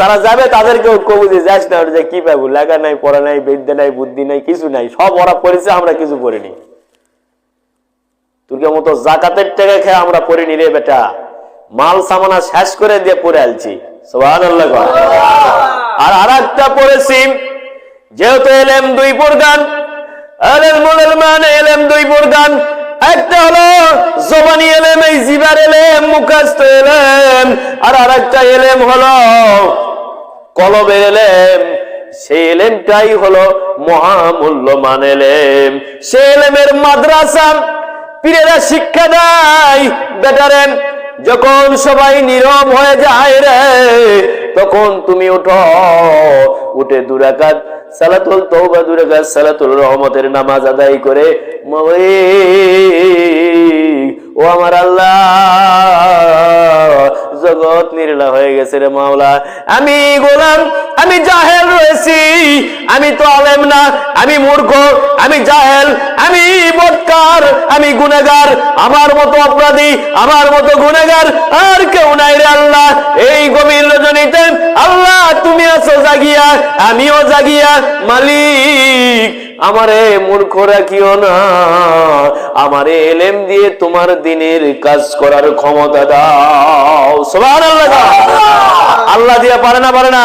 যারা যাবে তাদেরকে কবুজে যাস না যে কি পাবো? লেখা নাই, পড়া নাই, বিদ্যা নাই, বুদ্ধি নাই, কিছু নাই, সব ওরা পড়েছে, আমরা কিছু পড়িনি। তুই মতো জাকাতের টাকা খেয়ে আমরা পড়িনি রে বেটা। মাল সামানা শেষ করে দিয়ে পড়ে আলছি। আর আর একটা পড়েছি, যেহেতু এলেম দুই প্রকার এলেম মানে এলেম দুই প্রকার একটা হলো, জবানি এলেম, এই জিবার এলেম মুখাস্ত এলেম। আর আর একটা এলেম হলো, কলবের এলেম। সেই এলেমটাই হলো মহামূল্যমান এলেম। সে এলেমের মাদ্রাসা পীরেরা শিক্ষা দেয় বেটারেন যখন সবাই নীরব হয়ে যায় রে, তখন তুমি উঠো, উঠে দুরাকাত সালাতুল তওবা দুরাকাত সালাতুল রহমতের নামাজ আদায় করে ও আমার আল্লাহ, জগৎ নির্লা হয়ে গেছে রে মাওলা। আমি গোলাম, আমি জাহেল রয়েছি, আমি তো আলেম না, আমি মূর্খ, আমি জাহেল, আমি বৎকার, আমি গুনেগার আমার মতো অপরাধী, আমার মতো গুনেগার আর কেউ নাই রে আল্লাহ। এই গভীর রজনীতে আল্লাহ, তুমি আছো জাগিয়া, আমিও জাগিয়া মালিক। আমারে মূর্খ রাখিও না। আমারে এলেম দিয়ে তোমার দিনের কাজ করার ক্ষমতা দাও। সবার আল্লাহ দিয়ে পারে না পারে না।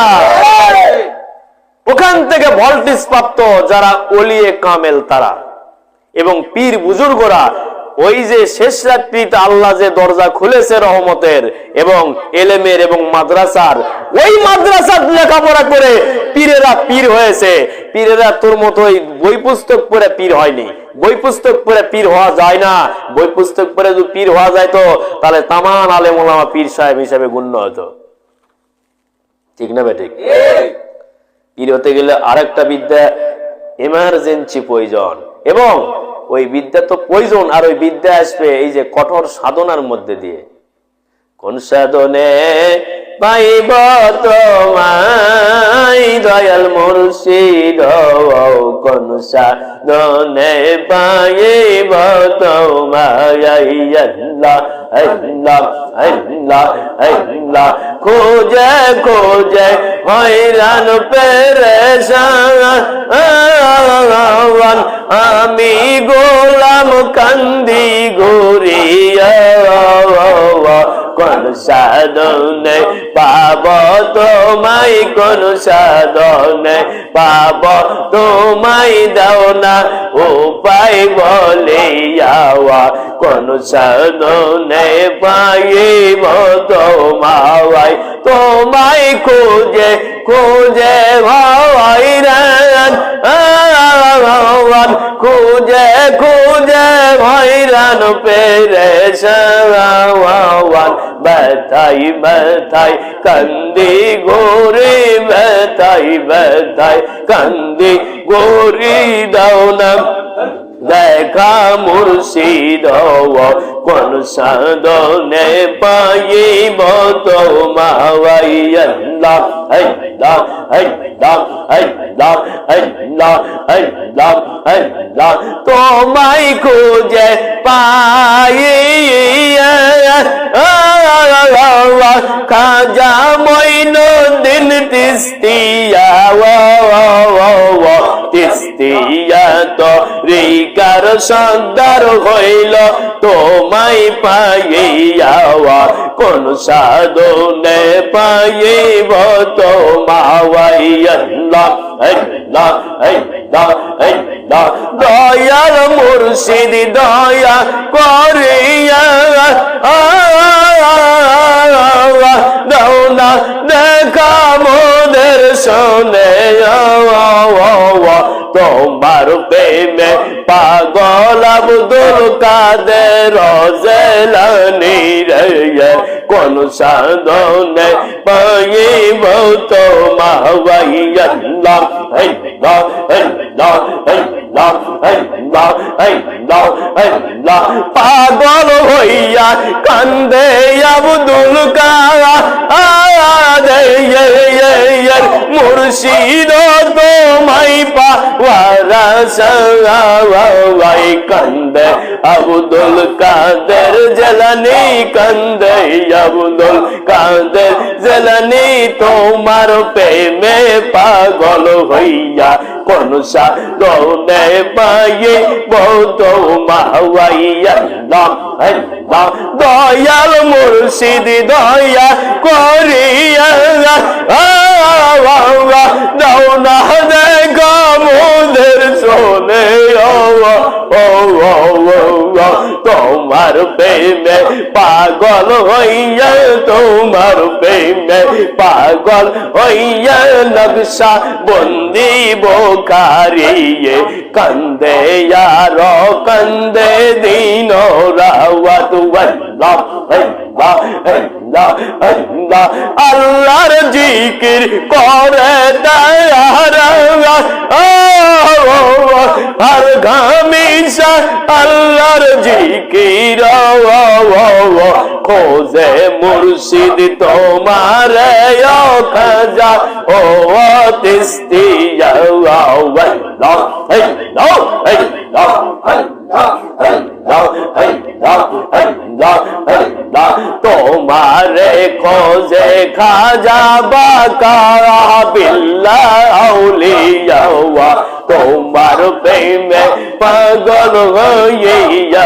ওখান থেকে ভল্টিস প্রাপ্ত যারা অলিয়ে কামেল তারা এবং পীর বুজুর্গরা ওই যে শেষ রাত্রিতে আল্লাহ যে দরজা খুলেছে রহমতের এবং এলেমের এবং মাদ্রাসার, ওই মাদ্রাসার লেখাপড়া করে পীরেরা পীর হয়েছে। পীরেরা তোর মতোই বই পুস্তক পড়ে পীর হয়নি। বই পুস্তক পড়ে পীর হওয়া যায় না। বই পুস্তক পড়ে যদি পীর হওয়া যায় তো, তাহলে তামান আলেম ওলামা পীর সাহেব হিসেবে গণ্য হতো। ঠিক না বেঠিক পীর হতে গেলে আরেকটা বিদ্যা এমার্জেন্সি প্রয়োজন এবং ওই বিদ্যা তো প্রয়োজন আর ওই বিদ্যা আসবে এই যে কঠোর সাধনার মধ্যে দিয়ে। কোন সাধনে পাইব তোমায় দয়াল মুর্শিদ কোন সাধনে পাইব তোমায়, আল্লাহ। খোঁজে খোঁজে হয়রান পেরেশান। আমি গোলাম কান্দি গরিয়া কোন সাধনে, পাব তোমায় কোন সাধনে, পাব তোমায় দাও না উপায় বলে যাওয়া। কোন সাধনে পাইব তোমায় তোমায় খুঁজে খুঁজে ভাই রান। খুঁজে খুঁজে ভৈরান পেরে সওয়ান ব্যথাই ব্যথাই কান্দি গোরে ব্যথাই ব্যথাই কান্দি গোরি দাও না দেখা মুর্শিদ কোন সাধনে পাইব তোমায় আল্লাহ আল্লাহ আল্লাহ আল্লাহ আল্লাহ আল্লাহ আল্লাহ, তোমায় খুঁজে পাই খাজা মইন দিন তিস্তিয়া তো রিকার সর্দার হইল তোমায় পাইয়াওয়া কোন সাধনে পাইব তোমায়? আল্লাহ আল্লাহ আল্লাহ মুর্শিদ, দয়া করিয়া দাও না দেখা মোদের শোনে তোমার প্রেমে পাগল আব্দুল কাদের জেলানি রে কোন সাধনে পাইব তোমায় আল্লাহ আল্লাহ আল্লাহ আল্লাহ আল্লাহ আল্লাহ আল্লাহ পাগল হইয়া কান্দে আব্দুল কাদের মুর্শিদ তোমায় পাওয়ারা সবাই কান্দে, আব্দুল কাদের জলানি কান্দে, আব্দুল কাদের জলানি তোমার প্রেমে পাগল হইয়া, কোন সাধনে পাইয়ে বহুত মাওয়াইয়া দয়াল মুর্শিদ দয়া করিয়া দাও প্রেমে পাগল হইয়া তোমার প্রেমে পাগল হইয়া নকশা বন্দি বোকারিয়ে কান্দে ইয়ার কান্দে দিন আল্লাহর জিকির করে দয়ারা আর গামিসা আল্লাহর জিকির খোঁজে মুর্শিদ তোমার খাজা ও তিস্তি তোমারে খোঁজে খাজা বাকা বিল্লা আউলিয়া তোমার প্রেমে পাগল হইয়া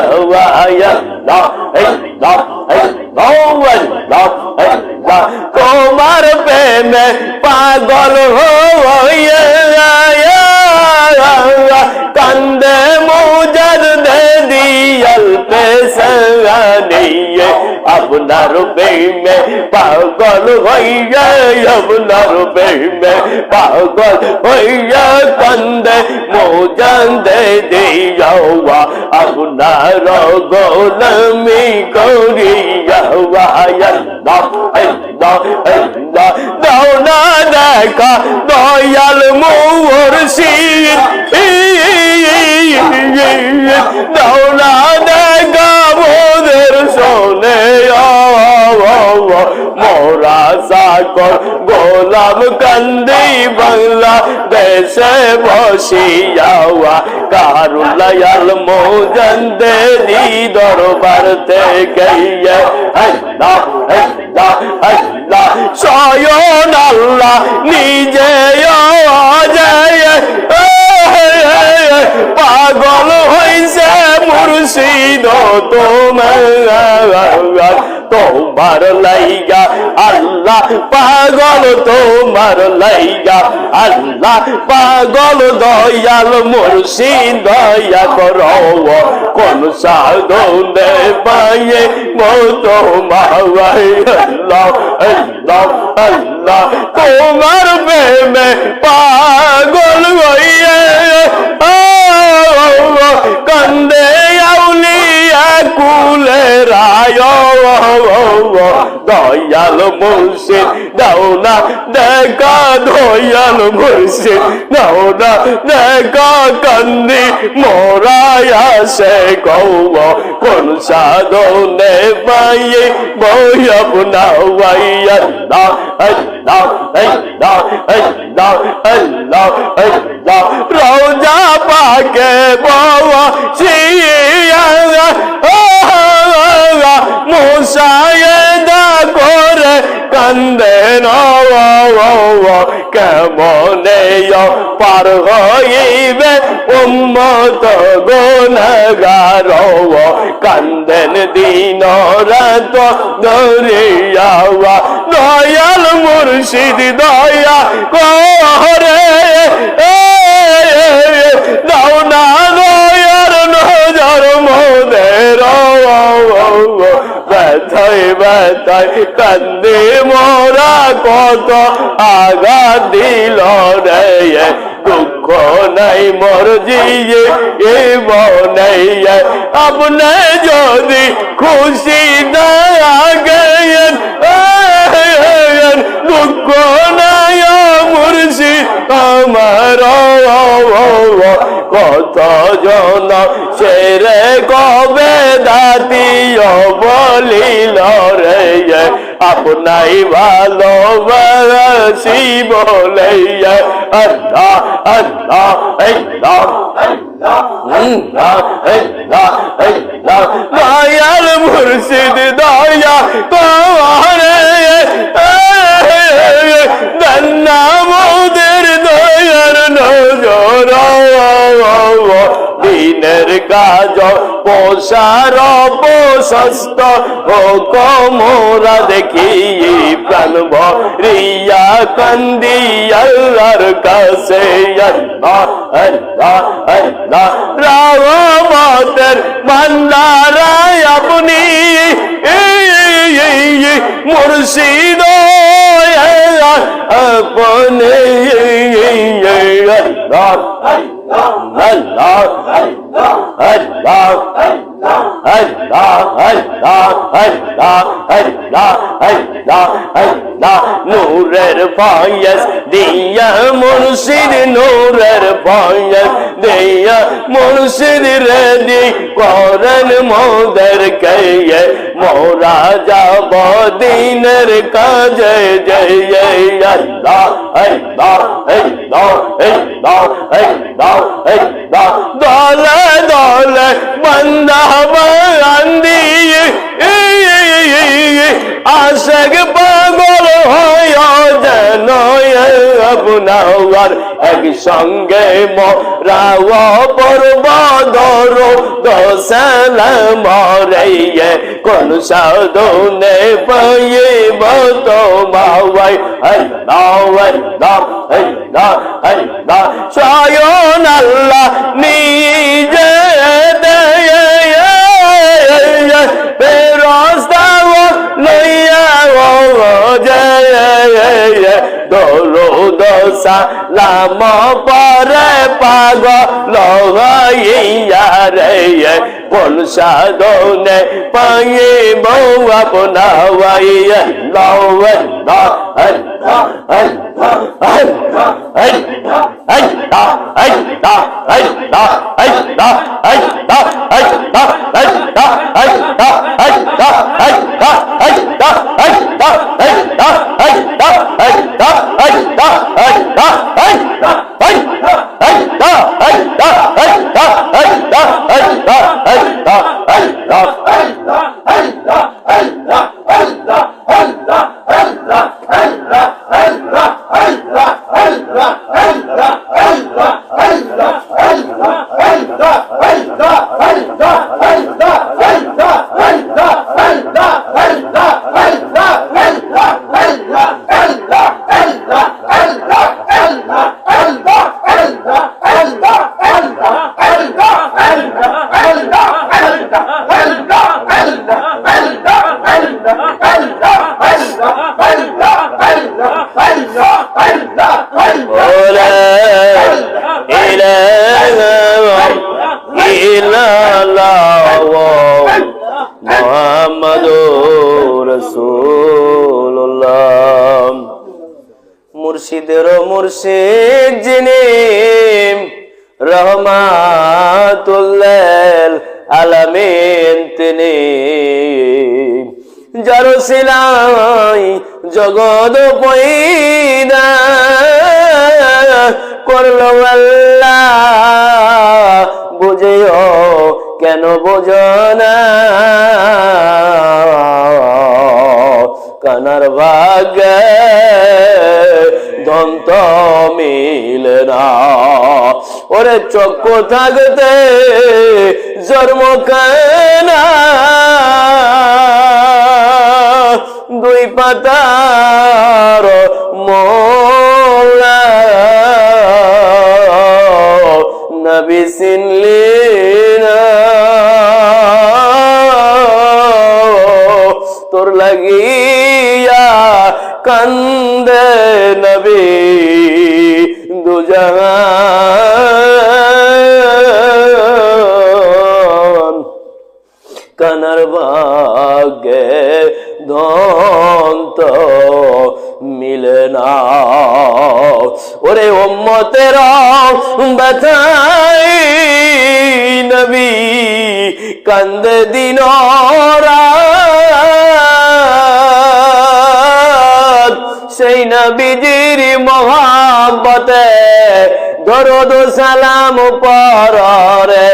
তোমার প্রেমে পাগল হইয়া কান্দে মুজর দে পেশানিয়ে আপনার প্রেমে পাগল হইয়া, আপনার প্রেমে পাগল হইয়া কান্দে মোজান দে দিয়াওয়া, আপনার গোলামি করিয়া আল্লাহ আল্লাহ আল্লাহ দাও না দেখা, দয়াল মুর্শিদ। দাও না দেখা মোদের শোনে মোরা সাকর গোলাম কান্দি বাংলা দেশে বসিয়াওয়া কারুলায়াল মোজন দেরি দরবার থেকে আল্লাহ আল্লাহ নিজে মুর্শিদ তোমার তোমার লাইগা, আল্লাহ পাগল, তোমার লাইগা, আল্লাহ পাগল, দয়াল, মুর্শিদ দয়া করো কোন সাধনে পাইয়ে মত মাওয়াই, আল্লাহ আল্লাহ আল্লাহ, তোমার প্রেমে পাগল হইয়ে কান্দে আউলিয়া দয়াল মুর্শিদ দাওনা দেখা দয়াল মুর্শিদ দাওনা দেখা কান্দি মোরায়া সে কৌ কোন সাধনে পাইয়ে বই আপনা আল্লাহ আল্লাহ আল্লাহ আল্লাহ আল্লাহ আল্লাহ রোজা পাকে বাবা শিয়া মুসায়েদা করে কান্দে কেমনে পার হইবে উম্মত গুণগার কান্দেন দিন রাত দরিয়াওয়া দয়াল মুর্শিদ দয়া করে ব্যথায় ব্যথায় কান্দে মোরা কত আঘাত দিল রে দুঃখ নাই মর জিয়ে, এ বনাই আপনি যদি খুশি না গেন দুঃখ নাই মুর্শি আমার কত জন সেরে কবে দাতিও বলিল রে আপনাই ভালোবাস বলে আল্লাহ আল্লাহ আল্লাহ দয়াল মুর্শিদ দয়া করে দন্না কাজ পোষার প্রশস্ত ও কমোরা দেখি প্রাণ ভরিয়া কান্দি আল্লাহর কাছে। আল্লাহ আল্লাহ আল্লাহ রামতের মান্দারায় আপনি মুর্শিদ আপনি আল্লাহ আল্লাহ নূরের পায়স দিয়া মুর্শিদ নূরের পায়স দিয়া মুর্শিদ রেডি করেন মোদের কে মোরা যাব দিনের কাজে জয় আল্লাহ আল্লাহ আল্লাহ আল্লাহ আল্লাহ আল্লাহ দলে দলে বন্দা বান্দি আশেক পাগল হয় যেন আপনার একসঙ্গে মরাও পর্ব ধর দোসাল মরে কোন সাধনে পাইব তো মাওয়াই আল্লাহ আল্লাহ আল্লাহ আল্লাহ স্বয়ন আল্লাহ নিজে সালাম পরে পাগল হইয়ারে বলসাদনে পায়ে বউ আপনাওয়াই লও Hey! Hey! মুর্শিদের মুর্শিদ যিনি রহমাতুল্লাল আলামিন তিনি যার সিলাই জগৎ পয়দা করল আল্লাহ। বুঝেও কেন বোঝো না? কানার ভাগ্যে দন্ত মিল না। ওরে চক্ষু থাকতে জন্ম কেনা? দুই পাতার মোলা। নবী সিনলি কান্দে নবী দুজাহান। কানার ভাগ্যে ধন্ত মিলে না। ওরে ওম্মতের ব্যথাই নবী কান্দে দিন নবীজির মহাব্বতে দরদ সালাম পরে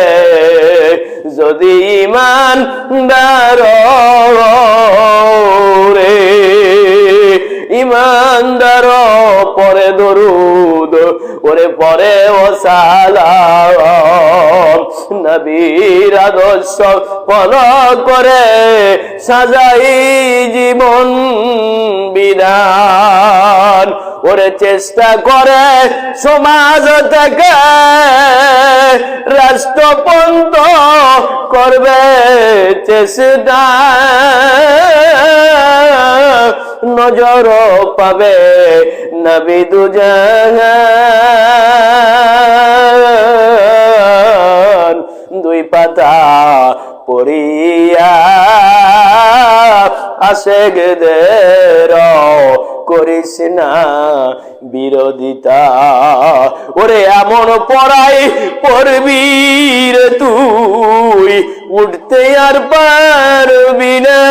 যদি ইমান রে ইমানদার পরে দরুদ ওরে পরে ও সালাম, নবীর আদর্শ ফলো করে সাজাই জীবন বিধান। ওরে চেষ্টা করে সমাজ থেকে রাষ্ট্রপন্ত করবে চেষ্টা। নজর পাবে নবী দুজান দুই পাতা পড়িয়া আশেক দের করিস না বিরোধিতা। ওরে এমন পড়াই পড়বি তুই, উঠতে আর পারবি না।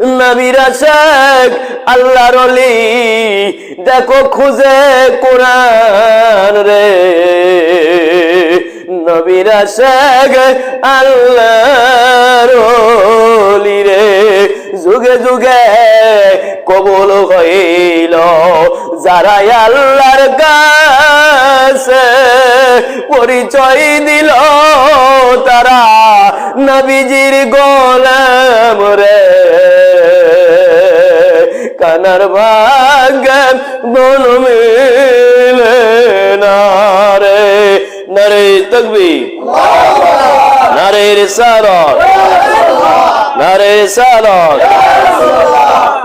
নবীরা শেখ আল্লাহ রলি দেখো, খুঁজে কোরআন রে। নবীরা শেখ আল্লাহ রে। যুগে যুগে কবল হইল যারা আল্লাহর কাছে পরিচয় দিল তারা নবীজির গোলাম রে। কানার ভাগ বন মিলে না রে। নারে তকবি নারে রিসালত। ناري سالك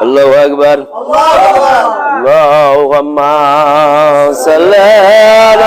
الله أكبر. الله أكبر اللهم سلام